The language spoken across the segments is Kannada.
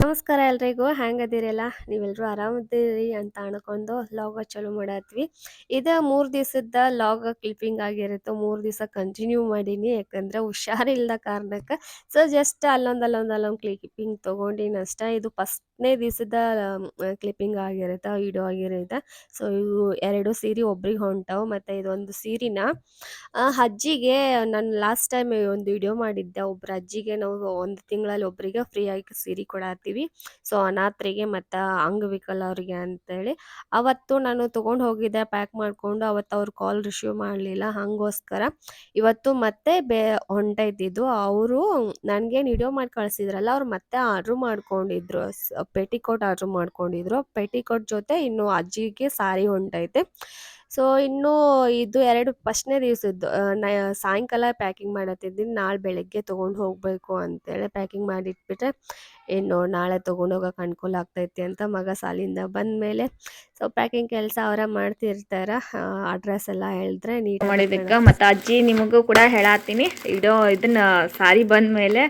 ನಮಸ್ಕಾರ ಎಲ್ರಿಗೂ ಹೆಂಗದಿರಲ್ಲ ನೀವೆಲ್ಲರೂ ಆರಾಮದಿರಿ ಅಂತ ಅನ್ಕೊಂಡು ಲಾಗ ಚಾಲೂ ಮಾಡತ್ವಿ. ಇದು ಮೂರು ದಿವಸದ ಲಾಗ್ ಕ್ಲಿಪ್ಪಿಂಗ್ ಆಗಿರುತ್ತೆ. ಮೂರು ದಿವಸ ಕಂಟಿನ್ಯೂ ಮಾಡೀನಿ, ಯಾಕಂದ್ರೆ ಹುಷಾರಿಲ್ಲದ ಕಾರಣಕ್ಕೆ. ಸೊ ಜಸ್ಟ್ ಅಲ್ಲೊಂದು ಅಲ್ಲೊಂದು ಅಲ್ಲೊಂದು ಕ್ಲಿಪ್ಪಿಂಗ್ ತಗೊಂಡಿನಿ ಅಷ್ಟ ಇದು ಫಸ್ಟ್ನೇ ದಿವಸದ ಕ್ಲಿಪ್ಪಿಂಗ್ ಆಗಿರುತ್ತೆ ವಿಡಿಯೋ ಆಗಿರುತ್ತೆ. ಸೊ ಇವು ಎರಡು ಸೀರೆ ಒಬ್ರಿಗೆ ಹೊಂಟವು, ಮತ್ತೆ ಇದೊಂದು ಸೀರಿನ ಅಜ್ಜಿಗೆ ನಾನು ಲಾಸ್ಟ್ ಟೈಮ್ ಒಂದು ವಿಡಿಯೋ ಮಾಡಿದ್ದೆ. ಒಬ್ರ ಅಜ್ಜಿಗೆ ನಾವು ಒಂದು ತಿಂಗಳಲ್ಲಿ ಒಬ್ಬರಿಗೆ ಫ್ರೀ ಆಗಿ ಸೀರೆ ಕೊಡತ್ತೀವಿ ಸೊ ಅನಾಥರಿಗೆ ಮತ್ತು ಅಂಗವಿಕಲ ಅವ್ರಿಗೆ ಅಂತೇಳಿ. ಅವತ್ತು ನಾನು ತೊಗೊಂಡು ಹೋಗಿದ್ದೆ ಪ್ಯಾಕ್ ಮಾಡ್ಕೊಂಡು. ಅವತ್ತು ಅವ್ರು ಕಾಲ್ ರಿಸೀವ್ ಮಾಡಲಿಲ್ಲ. ಹಂಗೋಸ್ಕರ ಇವತ್ತು ಮತ್ತೆ ಬೇ, ಹೊಂಟೈತಿದ್ದು. ಅವರು ನನಗೆ ವಿಡಿಯೋ ಮಾಡಿ ಕಳಿಸಿದ್ರಲ್ಲ, ಅವ್ರು ಮತ್ತೆ ಆರ್ಡ್ರ್ ಮಾಡ್ಕೊಂಡಿದ್ರು. ಪೆಟಿಕೋಟ್ ಆರ್ಡ್ರ್ ಮಾಡ್ಕೊಂಡಿದ್ರು. ಪೆಟಿಕೋಟ್ ಜೊತೆ ಇನ್ನು ಅಜ್ಜಿಗೆ ಸಾರಿ ಹೊಂಟೈತೆ. ಸೊ ಇನ್ನು ಇದು ಎರಡು ಫಸ್ಟ್ನೇ ದಿವಸದ್ದು ನ ಸಾಯಂಕಾಲ ಪ್ಯಾಕಿಂಗ್ ಮಾಡತ್ತಿದ್ದೀನಿ. ನಾಳೆ ಬೆಳಗ್ಗೆ ತೊಗೊಂಡು ಹೋಗಬೇಕು ಅಂತೇಳಿ ಪ್ಯಾಕಿಂಗ್ ಮಾಡಿಟ್ಬಿಟ್ರೆ ಇನ್ನು ನಾಳೆ ತೊಗೊಂಡು ಹೋಗೋಕೆ ಅನುಕೂಲ ಆಗ್ತೈತಿ ಅಂತ ಮಗ ಸಾಲಿಂದ ಬಂದ ಮೇಲೆ ಸೊ ಪ್ಯಾಕಿಂಗ್ ಕೆಲಸ ಅವರ ಮಾಡ್ತಿರ್ತಾರ. ಅಡ್ರೆಸ್ ಎಲ್ಲ ಹೇಳಿದ್ರೆ ನೀಟ್ ಮಾಡಿದಕ್ಕೆ ಮತ್ತು ಅಜ್ಜಿ ನಿಮಗೂ ಕೂಡ ಹೇಳತ್ತೀನಿ. ಇದು ಇದನ್ನ ಸಾರಿ ಬಂದ ಮೇಲೆ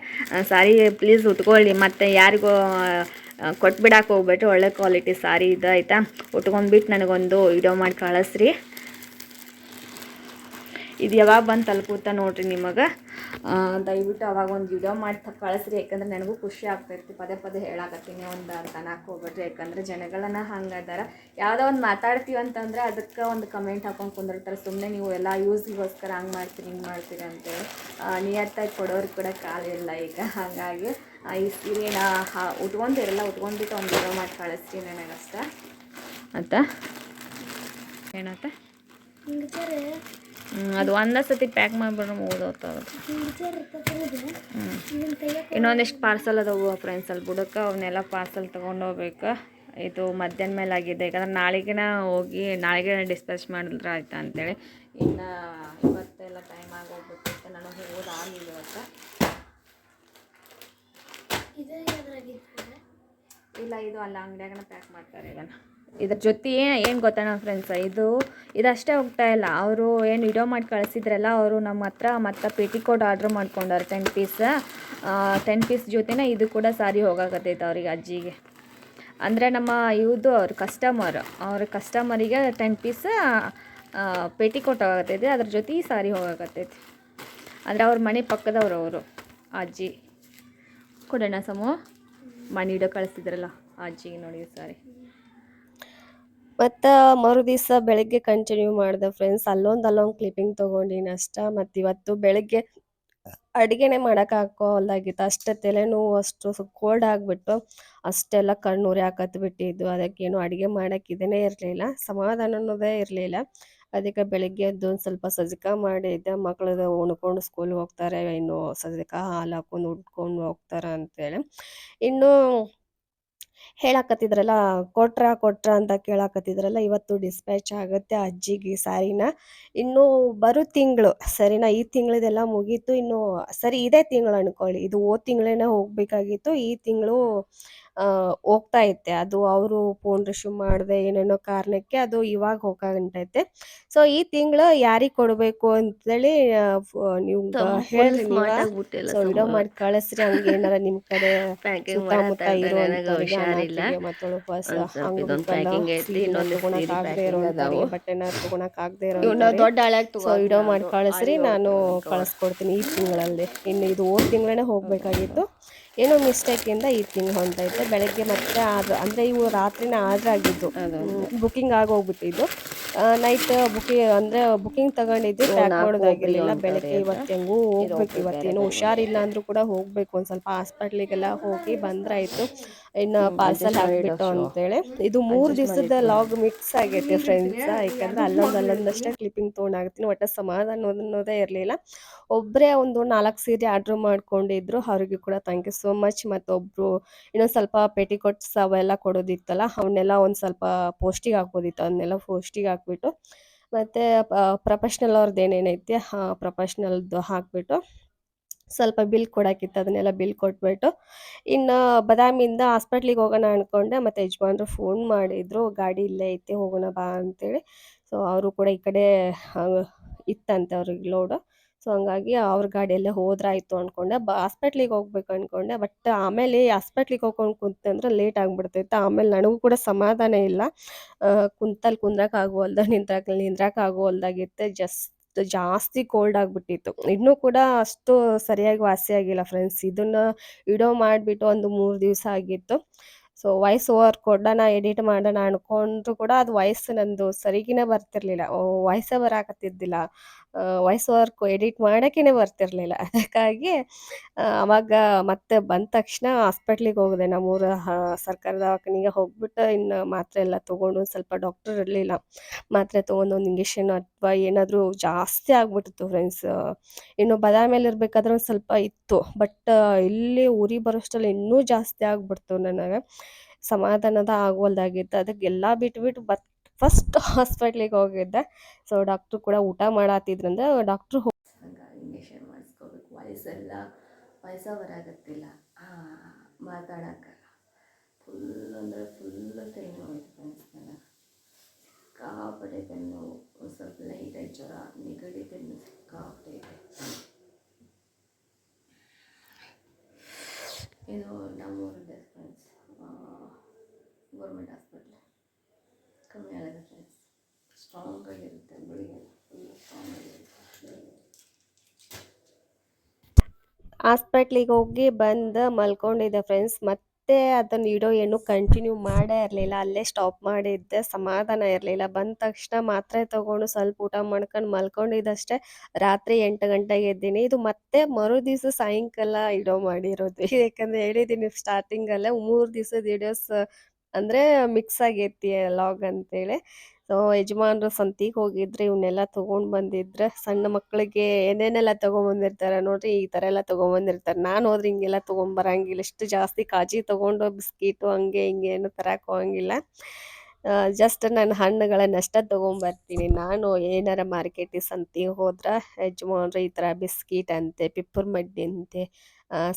ಸಾರಿ ಪ್ಲೀಸ್ ಉಟ್ಕೊಳ್ಳಿ. ಮತ್ತು ಯಾರಿಗೂ ಕೊಟ್ಬಿಡಕ್ಕೆ ಹೋಗ್ಬಿಟ್ಟು ಒಳ್ಳೆ ಕ್ವಾಲಿಟಿ ಸಾರಿ ಇದು ಆಯಿತಾ? ಉಟ್ಕೊಂಡ್ಬಿಟ್ಟು ನನಗೊಂದು ವಿಡಿಯೋ ಮಾಡಿ ಕಳಿಸ್ರಿ. ಇದು ಯಾವಾಗ ಬಂದು ತಲುಪುತ್ತ ನೋಡಿರಿ ನಿಮಗೆ. ದಯವಿಟ್ಟು ಅವಾಗ ಒಂದು ವಿಡಿಯೋ ಮಾಡಿ ಕಳಿಸ್ರಿ ಯಾಕಂದ್ರೆ ನನಗೂ ಖುಷಿ ಆಗ್ತೈತಿ ಪದೇ ಪದೇ ಹೇಳಾಕತ್ತೀನಿ ಒಂದು ತನಕ ಹೋಗ್ಬೇಡ್ರಿ ಯಾಕಂದ್ರೆ ಜನಗಳನ್ನ ಹಂಗೆ ಅದಾರ. ಯಾವುದೋ ಒಂದು ಮಾತಾಡ್ತೀವಿ ಅಂತಂದ್ರೆ ಅದಕ್ಕೆ ಒಂದು ಕಮೆಂಟ್ ಹಾಕೊಂಡು ಕುಂದಿರ್ತಾರೆ ಸುಮ್ಮನೆ ನೀವು ಎಲ್ಲ ಯೂಸ್ಗೋಸ್ಕರ ಹಂಗೆ ಮಾಡ್ತೀರಿ ಹಿಂಗೆ ಮಾಡ್ತೀರಿ ಅಂತೇಳಿ. ನಿಯತ್ತಾಗಿ ಕೊಡೋರು ಕೂಡ ಕಾಲಿಲ್ಲ ಈಗ. ಹಾಗಾಗಿ ಈ ಸೀರೆನ ಹಾ ಉಟ್ಕೊಂಡಿರಲ್ಲ ಉಟ್ಕೊಂಡ್ಬಿಟ್ಟು ಒಂದು ವಿಡಿಯೋ ಮಾಡಿ ಕಳಿಸ್ರಿ ನನಗಷ್ಟ. ಅಂತ ಏನತ್ತ ಹ್ಮ್, ಅದು ಒಂದೇ ಸತಿ ಪ್ಯಾಕ್ ಮಾಡಿಬಿಟ್ರೆ ಮುಗಿದೋಗ್ತದೆ ಇನ್ನೊಂದಿಷ್ಟು ಪಾರ್ಸಲ್ ಅದಾವು ಫ್ರೆಂಡ್ಸ್ ಅಲ್ಲಿ ಬುಡಕ್ಕೆ ಅವನ್ನೆಲ್ಲ ಪಾರ್ಸಲ್ ತೊಗೊಂಡು ಹೋಗ್ಬೇಕು. ಇದು ಮಧ್ಯಾಹ್ನ ಮೇಲೆ ಆಗಿದೆ. ಯಾಕಂದ್ರೆ ನಾಳೆಗಿನ ಹೋಗಿ ನಾಳೆಗೆ ಡಿಸ್ಪ್ಯಾಚ್ ಮಾಡಿದ್ರೆ ಆಯ್ತಾ ಅಂತೇಳಿ. ಇನ್ನು ಇವತ್ತೆಲ್ಲ ಟೈಮ್ ಆಗೋಗ್ಬಿಟ್ಟಿತ್ತು ನನಗೆ ಹೋಗೋದಾಗಲಿಲ್ಲ ಇವತ್ತು. ಇಲ್ಲ ಇದು ಅಲ್ಲ. ಅಂಗಡಿಯಾಗನ ಪ್ಯಾಕ್ ಮಾಡ್ತಾರೆ ಇದನ್ನು ಇದ್ರ ಜೊತೆ ಏನು ಗೊತ್ತಣ್ಣ ಫ್ರೆಂಡ್ಸ್ ಇದು ಇದಷ್ಟೇ ಹೋಗ್ತಾ ಇಲ್ಲ. ಅವರು ಏನು ವಿಡಿಯೋ ಮಾಡಿ ಕಳಿಸಿದ್ರಲ್ಲ, ಅವರು ನಮ್ಮ ಹತ್ರ ಮತ್ತೆ ಪೇಟಿಕೋಟ್ ಆರ್ಡ್ರ್ ಮಾಡ್ಕೊಂಡಾರೆ ಟೆನ್ ಪೀಸ್ ಟೆನ್ ಪೀಸ್ ಜೊತೆನೇ ಇದು ಕೂಡ ಸಾರಿ ಹೋಗಾಕತ್ತೈತೆ ಅವ್ರಿಗೆ ಅಜ್ಜಿಗೆ. ಅಂದರೆ ನಮ್ಮ ಇವ್ದು ಅವ್ರ ಕಸ್ಟಮರ್ ಅವ್ರ ಕಸ್ಟಮರಿಗೆ ಟೆನ್ ಪೀಸ್ ಪೇಟಿಕೋಟ್ ಹೋಗಕತ್ತೈತಿ. ಅದ್ರ ಜೊತೆ ಸಾರಿ ಹೋಗಾಕತ್ತೈತಿ. ಅಂದರೆ ಅವ್ರ ಮನೆ ಪಕ್ಕದವ್ರು ಅವರು, ಅಜ್ಜಿ. ಕೊಡೋಣ ಸಮು. ಮನೆ ಇಡೋ ಕಳಿಸಿದ್ರಲ್ಲ, ಅಜ್ಜಿಗೆ ನೋಡಿ ಸಾರಿ. ಮತ್ತು ಮರು ದಿವಸ ಬೆಳಗ್ಗೆ ಕಂಟಿನ್ಯೂ ಮಾಡಿದೆ ಫ್ರೆಂಡ್ಸ್ ಅಲ್ಲೊಂದು ಅಲ್ಲೊಂದು ಕ್ಲಿಪ್ಪಿಂಗ್ ತೊಗೊಂಡಿನಿ ಅಷ್ಟ ಮತ್ತು ಇವತ್ತು ಬೆಳಗ್ಗೆ ಅಡುಗೆನೇ ಮಾಡೋಕೆ ಹಾಕೋಲ್ದಾಗಿತ್ತು. ಅಷ್ಟೇ ತಲೆನೋವು, ಅಷ್ಟು ಕೋಲ್ಡ್ ಆಗಿಬಿಟ್ಟು ಅಷ್ಟೆಲ್ಲ ಕಣ್ಣೂರಿ ಹಾಕತ್ ಬಿಟ್ಟಿದ್ದು. ಅದಕ್ಕೇನು ಅಡುಗೆ ಇದನ್ನೇ ಇರಲಿಲ್ಲ. ಸಮಾಧಾನ ಅನ್ನೋದೇ ಇರಲಿಲ್ಲ. ಅದಕ್ಕೆ ಬೆಳಗ್ಗೆ ಒಂದು ಸ್ವಲ್ಪ ಸಜ್ಜಕ ಮಾಡಿದ್ದೆ ಮಕ್ಕಳದು ಉಣ್ಕೊಂಡು ಸ್ಕೂಲ್ಗೆ ಹೋಗ್ತಾರೆ. ಇನ್ನು ಸಜ್ಜಕ ಹಾಲು ಹಾಕೊಂಡು ಉಟ್ಕೊಂಡು ಹೋಗ್ತಾರೆ ಅಂತೇಳಿ. ಇನ್ನು ಹೇಳಾಕತ್ತಿದ್ರಲ್ಲ, ಕೊಟ್ರ ಕೊಟ್ರ ಅಂತ ಕೇಳಾಕತ್ತಿದ್ರಲ್ಲ, ಇವತ್ತು ಡಿಸ್ಪ್ಯಾಚ್ ಆಗುತ್ತೆ ಅಜ್ಜಿಗೆ ಸಾರಿನ. ಇನ್ನು ಬರೋ ತಿಂಗಳು, ಸರಿನಾ? ಈ ತಿಂಗಳದೆಲ್ಲ ಮುಗೀತು, ಇನ್ನು ಸರಿ, ಇದೇ ತಿಂಗಳು ಅನ್ಕೊಳ್ಳಿ. ಇದು ಓ ತಿಂಗಳೇನೆ ಹೋಗ್ಬೇಕಾಗಿತ್ತು, ಈ ತಿಂಗಳು ಹೋಗ್ತಾ ಐತೆ ಅದು ಅವರು ಫೋನ್ ರಿಸೀವ್ ಮಾಡದೆ ಏನೇನೋ ಕಾರಣಕ್ಕೆ ಅದು ಇವಾಗ ಹೋಗಂಟೈತೆ ಸೊ ಈ ತಿಂಗಳು ಯಾರಿಗೆ ಕೊಡಬೇಕು ಅಂತೇಳಿ ಹೇಳಿ ಫ- ನೀವು ಹೇಳಿ ಸೊ ವಿಡಿಯೋ ಮಾಡಿ ಕಳಿಸ್ರಿ ಹಂಗೆ ಏನಾರ ನಿಮ್ ಕಡೆ ಸುತ್ತಮುತ್ತ ಇರೋ ಬಟ್ಟೆನ ಇರೋ ದೊಡ್ಡ ಸೊ ವಿಡಿಯೋ ಮಾಡಿ ಕಳಿಸ್ರಿ ನಾನು ಕಳಿಸ್ಕೊಡ್ತೀನಿ ಈ ತಿಂಗಳಲ್ಲಿ. ಇನ್ನು ಇದು ಹೋದ ತಿಂಗಳೇ ಹೋಗ್ಬೇಕಾಗಿತ್ತು. ಏನೋ ಮಿಸ್ಟೇಕ್ ಇಂದ ಈ ತಿಂಗ್ ಹೊಂಟೈತೆ ಬೆಳಗ್ಗೆ ಮತ್ತೆ ಅಂದ್ರೆ ಇವು ರಾತ್ರಿನೇ ಆರ್ಡ್ರ್ ಆಗಿದ್ದು. ಬುಕಿಂಗ್ ಆಗೋಗ್ಬಿಟ್ಟಿದ್ದು. ನೈಟ್ ಬುಕಿಂಗ್ ಅಂದ್ರೆ ಬುಕಿಂಗ್ ತಗೊಂಡಿದ್ದು ಪ್ಯಾಕ್ ಮಾಡೋದಾಗಿರ್ಲಿಲ್ಲ. ಬೆಳಗ್ಗೆ ಇವತ್ತು ಹೆಂಗೂ ಹೋಗ್ಬೇಕು ಇವತ್ತೇನು ಹುಷಾರಿಲ್ಲ ಅಂದ್ರೂ ಕೂಡ ಹೋಗ್ಬೇಕು. ಒಂದ್ ಸ್ವಲ್ಪ ಹಾಸ್ಪಿಟ್ಲಿಗೆಲ್ಲ ಹೋಗಿ ಬಂದ್ರಾಯ್ತು. ಇನ್ನ ಪಾರ್ಸಲ್ ಹಾಕ್ಬಿಟ್ಟು ಅಂತೇಳಿ. ಇದು ಮೂರ್ ದಿವಸದ ಲಾಗ್ ಮಿಕ್ಸ್ ಆಗೈತೆ ಫ್ರೆಂಡ್ಸ್ ಯಾಕಂದ್ರೆ ಅಲ್ಲೊಂದ್ ಅಲ್ಲೊಂದಷ್ಟೇ ಕ್ಲಿಪ್ಪಿಂಗ್ ತೊಗೊಂಡಾಗ್ತೀನಿ ಒಟ್ಟ ಸಮಾಧಾನ ಅನ್ನೋದೇ ಇರ್ಲಿಲ್ಲ. ಒಬ್ರೇ ಒಂದು ನಾಲ್ಕು ಸೀರೆ ಆರ್ಡ್ರ್ ಮಾಡ್ಕೊಂಡಿದ್ರು. ಅವ್ರಿಗೆ ಕೂಡ ಥ್ಯಾಂಕ್ ಯು ಸೋ ಮಚ್ ಮತ್ತೊಬ್ಬರು ಇನ್ನೊಂದು ಸ್ವಲ್ಪ ಪೆಟಿಕೋಟ್ಸ್ ಅವೆಲ್ಲ ಕೊಡೋದಿತ್ತಲ್ಲ, ಅವನ್ನೆಲ್ಲ ಒಂದು ಸ್ವಲ್ಪ ಪೋಸ್ಟಿಗೆ ಹಾಕೋದಿತ್ತು ಅದನ್ನೆಲ್ಲ ಪೋಸ್ಟಿಗೆ ಹಾಕ್ಬಿಟ್ಟು ಮತ್ತೆ ಪ್ರೊಫೆಷ್ನಲ್ ಅವ್ರದ್ದು ಏನೇನೈತಿ ಪ್ರೊಫೆಷ್ನಲ್ದು ಹಾಕ್ಬಿಟ್ಟು ಸ್ವಲ್ಪ ಬಿಲ್ ಕೊಡಕ್ಕಿತ್ತು ಅದನ್ನೆಲ್ಲ ಬಿಲ್ ಕೊಟ್ಬಿಟ್ಟು ಇನ್ನು ಬದಾಮಿಯಿಂದ ಹಾಸ್ಪಿಟ್ಲಿಗೆ ಹೋಗೋಣ ಅನ್ಕೊಂಡೆ, ಮತ್ತೆ ಯಜಮಾನ್ರು ಫೋನ್ ಮಾಡಿದ್ರು, ಗಾಡಿ ಇಲ್ಲೇ ಐತೆ, ಹೋಗೋಣ ಬಾ ಅಂತೇಳಿ. ಸೊ ಅವರು ಕೂಡ ಈ ಕಡೆ ಇತ್ತಂತೆ ಅವ್ರಿಗೆ ಲೋಡು ಸೊ ಹಂಗಾಗಿ ಅವ್ರ ಗಾಡಿಯಲ್ಲೇ ಹೋದ್ರಾಯ್ತು ಅಂದ್ಕೊಂಡೆ ಬ ಹಾಸ್ಪೆಟ್ಲಿಗೆ ಹೋಗ್ಬೇಕು ಅಂದ್ಕೊಂಡೆ ಬಟ್ ಆಮೇಲೆ ಹಾಸ್ಪೆಟ್ಲಿಗೆ ಹೋಗ್ಕೊಂಡು ಕುಂತೆ ಅಂದ್ರೆ ಲೇಟ್ ಆಗಿಬಿಡ್ತೈತೆ. ಆಮೇಲೆ ನನಗೂ ಕೂಡ ಸಮಾಧಾನ ಇಲ್ಲ. ಕುಂತಲ್ಲಿ ಕುಂದ್ರಕ್ಕೆ ಆಗುವಲ್ದು ನಿಂದ್ರಕ್ಕೆ ನಿಂದ್ರಕ್ಕೆ ಆಗುವಲ್ದಾಗಿತ್ತು ಜಸ್ಟ್ ಜಾಸ್ತಿ ಕೋಲ್ಡ್ ಆಗಿಬಿಟ್ಟಿತ್ತು. ಇನ್ನೂ ಕೂಡ ಅಷ್ಟು ಸರಿಯಾಗಿ ವಾಸಿ ಆಗಿಲ್ಲ ಫ್ರೆಂಡ್ಸ್ ಇದನ್ನ ಇಡೋ ಮಾಡಿಬಿಟ್ಟು ಒಂದು ಮೂರು ದಿವಸ ಆಗಿತ್ತು. ಸೊ ವಾಯ್ಸ್ ಓವರ್ ಕೊಡೋಣ ಎಡಿಟ್ ಮಾಡೋಣ ಅನ್ಕೊಂಡ್ರು ಕೂಡ ಅದು ವಾಯ್ಸ್ ನಂದು ಸರಿಗಿನೇ ಬರ್ತಿರ್ಲಿಲ್ಲ. ವಾಯ್ಸೇ ಬರಾಕತ್ತಿದ್ದಿಲ್ಲ. ವಾಯ್ಸ್ ವರ್ಕ್ ಎಡಿಟ್ ಮಾಡೋಕ್ಕೇ ಬರ್ತಿರ್ಲಿಲ್ಲ. ಅದಕ್ಕಾಗಿ ಅವಾಗ ಮತ್ತೆ ಬಂದ ತಕ್ಷಣ ಹಾಸ್ಪಿಟ್ಲಿಗೆ ಹೋಗಿದೆ ನಮ್ಮೂರ ಸರ್ಕಾರ ದವಾಖಾನೆಗೆ ಹೋಗ್ಬಿಟ್ಟು ಇನ್ನು ಮಾತ್ರೆ ಎಲ್ಲ ತೊಗೊಂಡು ಸ್ವಲ್ಪ ಡಾಕ್ಟರ್ ಇರಲಿಲ್ಲ. ಮಾತ್ರೆ ತೊಗೊಂಡು ಒಂದು ಇಂಜೆಕ್ಷನ್ ಅಥವಾ ಏನಾದರೂ ಜಾಸ್ತಿ ಆಗ್ಬಿಟ್ಟಿತ್ತು ಫ್ರೆಂಡ್ಸ್ ಇನ್ನು ಬದಾಮಿಯಲ್ಲಿ ಇರಬೇಕಾದ್ರೆ ಒಂದು ಸ್ವಲ್ಪ ಇತ್ತು. ಬಟ್ ಇಲ್ಲಿ ಉರಿ ಬರೋಷ್ಟರಲ್ಲಿ ಇನ್ನೂ ಜಾಸ್ತಿ ಆಗ್ಬಿಡ್ತು ನನಗೆ. ಸಮಾಧಾನದ ಆಗುವಲ್ದಾಗಿತ್ತು. ಅದಕ್ಕೆಲ್ಲ ಬಿಟ್ಬಿಟ್ಟು ಬತ್ ಫಸ್ಟ್ ಹಾಸ್ಪಿಟ್ಲಿಗೆ ಹೋಗಿದ್ದೆ. ಸೊ ಡಾಕ್ಟ್ರು ಕೂಡ ಊಟ ಮಾಡತ್ತಿದ್ರಂದ್ರೆ ಡಾಕ್ಟ್ರು ಇಂಜೆಕ್ಷನ್ ಮಾಡಿಸ್ಕೋಬೇಕು. ವಯಸ್ಸೆಲ್ಲ ವಯಸ್ಸವರಾಗತ್ತಿಲ್ಲ ಮಾತಾಡಕ್ಕೆ. ಫುಲ್ ಅಂದರೆ ಫುಲ್ ತಲೆ ನನಗೆ ಸಿಕ್ಕಾಪಟ್ಟೆ ತಲೆ ಒಂದು ಸ್ವಲ್ಪ ಲೈಟಾಗಿ ಜ್ವರ, ನೆಗಡಿ ತಲೆ ಸಿಕ್ಕಾಪಟ್ಟೆ ಇದೆ ಇದು ನಮ್ಮೂರಿದೆ ಫ್ರೆಂಡ್ಸ್ ಗೌರ್ಮೆಂಟ್ ಹಾಸ್ಪಿಟ್ಲ್ ಕಮ್ಮಿ ಆಗಿದೆ ಫ್ರೆಂಡ್ಸ್ ಸ್ಟ್ರಾಂಗ್ ಆಗಿರುತ್ತೆ ಹಾಸ್ಪಿಟ್ಲಿಗೆ ಹೋಗಿ ಬಂದು ಮಲ್ಕೊಂಡಿದ್ದೆ ಫ್ರೆಂಡ್ಸ್ ಮತ್ತೆ ಅದನ್ನು ಇಡೋ ಏನು ಕಂಟಿನ್ಯೂ ಮಾಡೇ ಇರಲಿಲ್ಲ. ಅಲ್ಲೇ ಸ್ಟಾಪ್ ಮಾಡಿದ್ದೆ, ಸಮಾಧಾನ ಇರಲಿಲ್ಲ. ಬಂದ ತಕ್ಷಣ ಮಾತ್ರೆ ತಗೊಂಡು ಸ್ವಲ್ಪ ಊಟ ಮಾಡ್ಕೊಂಡು ಮಲ್ಕೊಂಡಿದ್ದಷ್ಟೇ. ರಾತ್ರಿ ಎಂಟು ಗಂಟೆಗೆ ಎದ್ದೀನಿ. ಇದು ಮತ್ತೆ ಮರು ದಿವಸ ಸಾಯಂಕಾಲ ಇಡೋ ಮಾಡಿರೋದು. ಯಾಕಂದ್ರೆ ಹೇಳಿದ್ದೀನಿ ಸ್ಟಾರ್ಟಿಂಗಲ್ಲೇ ಮೂರು ದಿವಸದ ವಿಡಿಯೋಸ್ ಅಂದರೆ ಮಿಕ್ಸ್ ಆಗೈತಿ ಲಾಗ್ ಅಂತೇಳಿ. ಯಜಮಾನ್ರು ಸಂತಿಗೆ ಹೋಗಿದ್ರೆ ಇವನ್ನೆಲ್ಲ ತೊಗೊಂಡು ಬಂದಿದ್ರೆ ಸಣ್ಣ ಮಕ್ಕಳಿಗೆ ಏನೇನೆಲ್ಲ ತೊಗೊಂಬಂದಿರ್ತಾರೆ ನೋಡ್ರಿ ಈ ಥರ ಎಲ್ಲ ತೊಗೊಂಬಂದಿರ್ತಾರೆ ನಾನು ಹೋದ್ರೆ ಹಿಂಗೆಲ್ಲ ತೊಗೊಂಬರಂಗಿಲ್ಲ ಇಷ್ಟು ಜಾಸ್ತಿ ಕಾಜಿ ತಗೊಂಡು ಬಿಸ್ಕಿಟು ಹಂಗೆ ಹಿಂಗೆ ಏನು ತರಕ್ಕೆ ಹೋಗಂಗಿಲ್ಲ. ಜಸ್ಟ್ ನಾನು ಹಣ್ಣುಗಳನ್ನಷ್ಟೇ ತೊಗೊಂಬರ್ತೀನಿ ನಾನು ಏನಾರ ಮಾರ್ಕೆಟಿಗೆ ಸಂತಿಗೆ ಹೋದ್ರೆ ಯಜಮಾನ್ರು ಈ ಥರ ಬಿಸ್ಕಿಟ್ ಅಂತೆ ಪಿಪ್ಪರ್ ಮಡ್ಡಿ ಅಂತೆ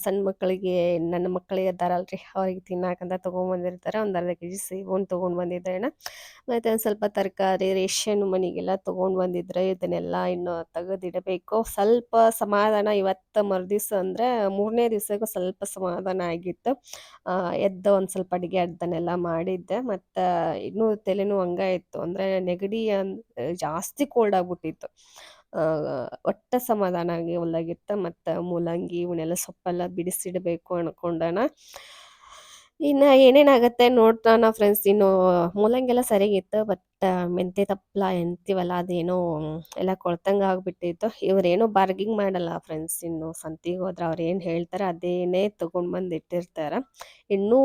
ಸಣ್ಣ ಮಕ್ಕಳಿಗೆ ನನ್ನ ಮಕ್ಕಳಿಗೆ ಅದಾರಲ್ರಿ ಅವ್ರಿಗೆ ತಿನ್ನಾಕಂತ ತೊಗೊಂಬಂದಿರ್ತಾರೆ ಒಂದು ಅರ್ಧ ಕೆ ಜಿ ಸೇಬುನ್ ತೊಗೊಂಡು ಬಂದಿದ್ದೇನೆ ಮತ್ತು ಒಂದು ಸ್ವಲ್ಪ ತರಕಾರಿ, ರೇಷನ್ ಮನೆಗೆಲ್ಲ ತೊಗೊಂಡು ಬಂದಿದ್ರೆ ಇದನ್ನೆಲ್ಲ ಇನ್ನು ತೆಗೆದಿಡಬೇಕು. ಸ್ವಲ್ಪ ಸಮಾಧಾನ ಇವತ್ತು ಮರುದಿವ್ಸ ಅಂದರೆ ಮೂರನೇ ದಿವಸಕ್ಕೂ ಸ್ವಲ್ಪ ಸಮಾಧಾನ ಆಗಿತ್ತು. ಎದ್ದು ಒಂದು ಸ್ವಲ್ಪ ಅಡುಗೆ ಅದನ್ನೆಲ್ಲ ಮಾಡಿದ್ದೆ. ಮತ್ತು ಇನ್ನೂ ತಲೆನೂ ಹಂಗ ಇತ್ತು ಅಂದರೆ ನೆಗಡಿ ಜಾಸ್ತಿ ಕೋಲ್ಡ್ ಆಗ್ಬಿಟ್ಟಿತ್ತು. ಒಟ್ಟ ಸಮಾಧಾನ ಆಗಿ ಹೊಲ್ದಾಗಿತ್ತು, ಮತ್ತು ಮೂಲಂಗಿ ಇವನ್ನೆಲ್ಲ ಸೊಪ್ಪೆಲ್ಲ ಬಿಡಿಸಿಡಬೇಕು ಅನ್ಕೊಂಡಣ ಇನ್ನು ಏನೇನಾಗುತ್ತೆ ನೋಡ್ತಾನ ಫ್ರೆಂಡ್ಸ್ ಇನ್ನು ಮೂಲಂಗಿ ಎಲ್ಲ ಸರಿಯಾಗಿತ್ತು ಬಟ್ ಮೆಂತೆ ತಪ್ಪಲ ಎಂತೀವಲ್ಲ, ಅದೇನೋ ಎಲ್ಲ ಕೊಳ್ತಂಗೆ ಆಗ್ಬಿಟ್ಟಿತ್ತು. ಇವ್ರೇನೋ ಬಾರ್ಗಿಂಗ್ ಮಾಡಲ್ಲ ಫ್ರೆಂಡ್ಸ್ ಇನ್ನು ಸಂತಿಗೆ ಹೋದ್ರೆ ಅವ್ರು ಏನು ಹೇಳ್ತಾರೆ ಅದೇನೇ ತೊಗೊಂಡು ಬಂದು ಇಟ್ಟಿರ್ತಾರೆ. ಇನ್ನೂ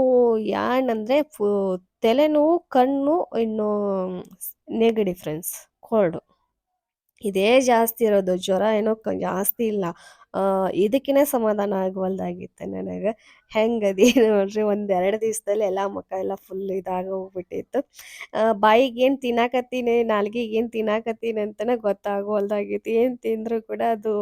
ಯಾಣಂದರೆ ಫು ತಲೆನೋವು ಕಣ್ಣು ಇನ್ನು, ನೆಗಡಿ ಫ್ರೆಂಡ್ಸ್ ಕೋಲ್ಡು ಇದೇ ಜಾಸ್ತಿ ಇರೋದು. ಜ್ವರ ಏನೋ ಜಾಸ್ತಿ ಇಲ್ಲ. ಇದಕ್ಕಿನ್ನೇ ಸಮಾಧಾನ ಆಗುವಲ್ದಾಗಿತ್ತು ನನಗೆ. ಹೆಂಗದಿ ನೋಡ್ರಿ ಒಂದು ಎರಡು ದಿವಸದಲ್ಲಿ ಎಲ್ಲ ಮುಖ ಎಲ್ಲ ಫುಲ್ ಇದಾಗಿ ಹೋಗ್ಬಿಟ್ಟಿತ್ತು. ಬಾಯಿಗೆ ಏನು ತಿನ್ನಾಕತ್ತೀನಿ, ನಾಲ್ಗೆಗೆ ಏನು ತಿನ್ನಾಕತ್ತೀನಿ ಅಂತಲೇ ಗೊತ್ತಾಗುವಲ್ದಾಗಿತ್ತು. ಏನು ತಿಂದರೂ ಕೂಡ ಅದು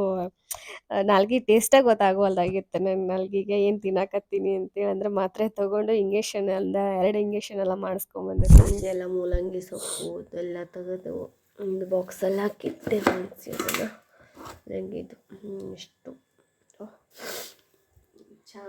ನಾಲ್ಗೆ ಟೇಸ್ಟಾಗಿ ಗೊತ್ತಾಗುವಲ್ದಾಗಿತ್ತು. ನನ್ನ ನಾಲ್ಗೆಗೆ ಏನು ತಿನ್ನಾಕತ್ತೀನಿ ಅಂತೇಳಿ ಅಂದರೆ ಮಾತ್ರೆ ತೊಗೊಂಡು ಇಂಜೆಕ್ಷನ್ ಅಲ್ದ, ಎರಡು ಇಂಗೇಷನ್ ಎಲ್ಲ ಮಾಡಿಸ್ಕೊಂಬಂದೆ. ಎಲ್ಲ ಮೂಲಂಗಿ ಸೊಪ್ಪು, ಎಲ್ಲ ತೆಗೆದು. ಒಂದು ಬಾಕ್ಸಲ್ಲಿ ಹಾಕಿದ್ದೆ ಅದನ್ನು ನನಗೆ ಇದು ಇಷ್ಟು ಚಾ